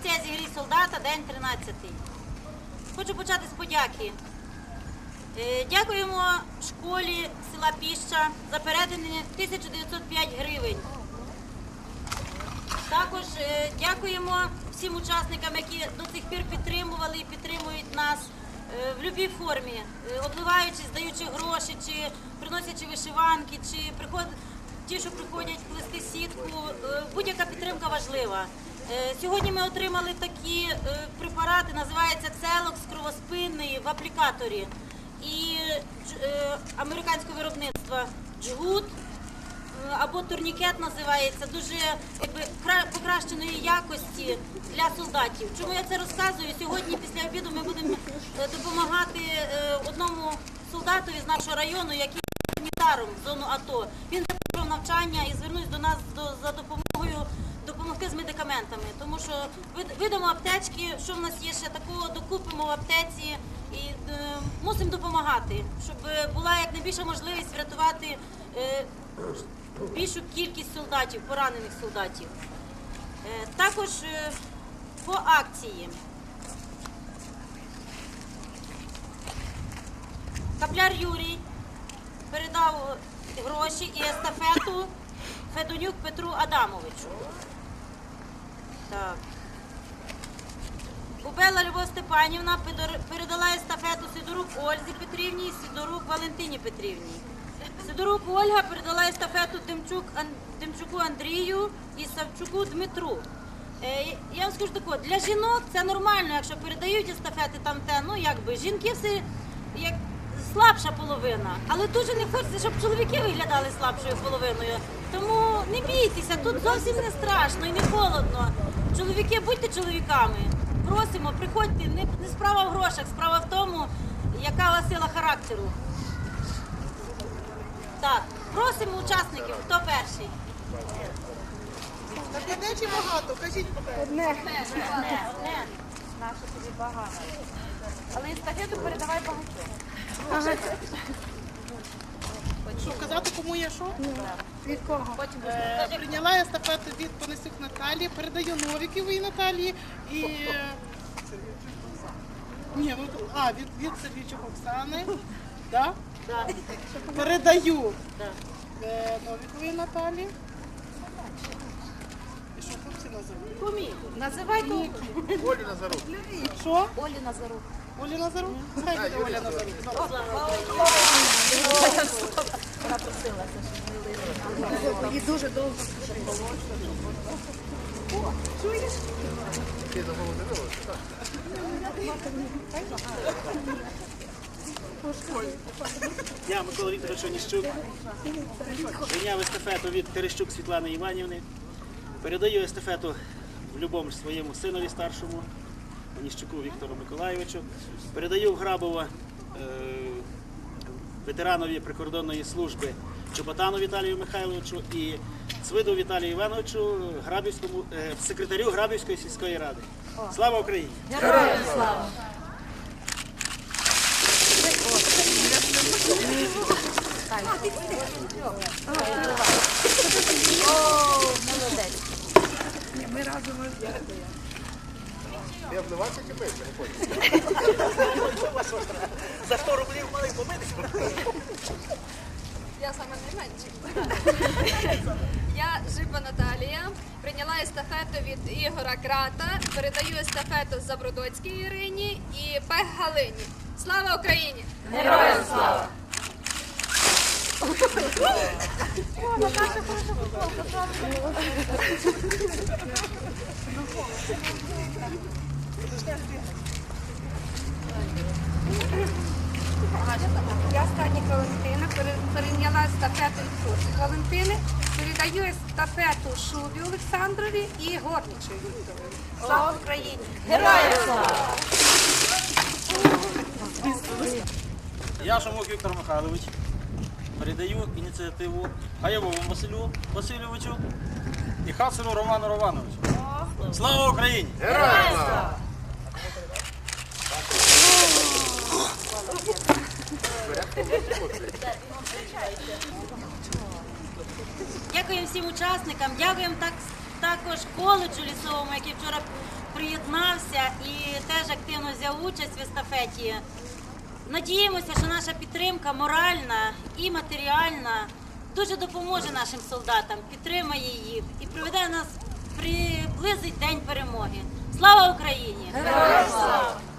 Акція зігрій солдата, день 13. Хочу почати з подяки. Е, Дякуємо школі села Піща за передані 1905 гривень. Також е, дякуємо всім учасникам, які до цих пір підтримували і підтримують нас е, в будь-якій формі, обливаючи, здаючи гроші, чи приносячи вишиванки, чи приход... ті, що приходять плести сітку. Будь-яка підтримка важлива. Е, Сьогодні ми отримали такі е, препарати, називається Целокс кровоспинний в аплікаторі і е, американського виробництва Джгут або турнікет називається, дуже якби покращеної якості для солдатів. Чому я це розказую? Сьогодні після обіду ми будемо допомагати одному солдатові з нашого району, який санітаром в зону АТО. Він закінчив навчання і звернувся до нас за допомогою допомогти з медикаментами. Тому що вид- видамо аптечки, що в нас є ще такого, докупимо в аптеці і е, мусимо допомагати, щоб була якнайбільша можливість врятувати. е, більшу кількість солдатів, поранених солдатів. Е, Також е, по акції. Капляр Юрій передав гроші і естафету Федонюк Петру Адамовичу. Так. Кубела Любов Степанівна передала естафету Сидорук Ользі Петрівні і Сидорук Валентині Петрівні. Сидорук Ольга передала естафету Демчук, Демчуку Андрію і Савчуку Дмитру. Е, Я вам скажу тако, для жінок це нормально, якщо передають естафети там те, ну якби жінки все як слабша половина. Але дуже не хочеться, щоб чоловіки виглядали слабшою половиною. Тому не бійтеся, тут зовсім не страшно і не холодно. Чоловіки, будьте чоловіками. Просимо, приходьте. Не, не справа в грошах, справа в тому, яка у вас сила характеру. Так, просимо учасників, хто перший? Так одне чи багато? Кажіть поки. Одне, одне. Наша тобі багато. Але естафету передавай багатьом. Що казати, кому я що? Від кого? Потім Е, прийняла естафету від Понесюк Наталії, передаю Новіковій Наталії і. е, Ні, ну а, від, від Сергійчук Оксани. Да? Да. Передаю Да. е, Новіковій Наталії. І що хлопці? Кумі. називай ту Що? Олі Назарук. Оля Назарук? Хай буде Оля Назарук. Вона просилася, щоб не І дуже довго. Я Микола Вікторович Оніщук. Прийняв естафету від Терещук Світлани Іванівни. Передаю естафету в любому своєму синові старшому, Оніщуку Віктору Миколайовичу. Передаю в Грабова е, ветеранові прикордонної служби Чоботану Віталію Михайловичу і Цвиду Віталію Івановичу, Грабівському, е, секретарю Грабівської сільської ради. Слава Україні! Героям слава! Молодець. Я вливався чи пив? За 100 рублів малий помитися. Я саме найменша. Я Жиба Наталія. Прийняла естафету від Ігора Крата. Передаю естафету Забродоцькій Ірині і Пех Галині. Слава Україні! Героям слава! Я Стадник Валентина пере- перейняла естафету від Валентини, передаю естафету Шубі Олександрові і Горничої Вікторові. Слава Україні! Героям слава! Я Шамок Віктор Михайлович. Передаю ініціативу Гаєвому Василю Васильовичу і Хасину Роману Романовичу. Слава Україні! Героям слава! Дякуємо всім учасникам, дякуємо так також коледжу лісовому, який вчора приєднався і теж активно взяв участь в естафеті. Надіємося, що наша підтримка моральна і матеріальна дуже допоможе нашим солдатам, підтримає їх і приведе нас, приблизить день перемоги. Слава Україні! Героям слава!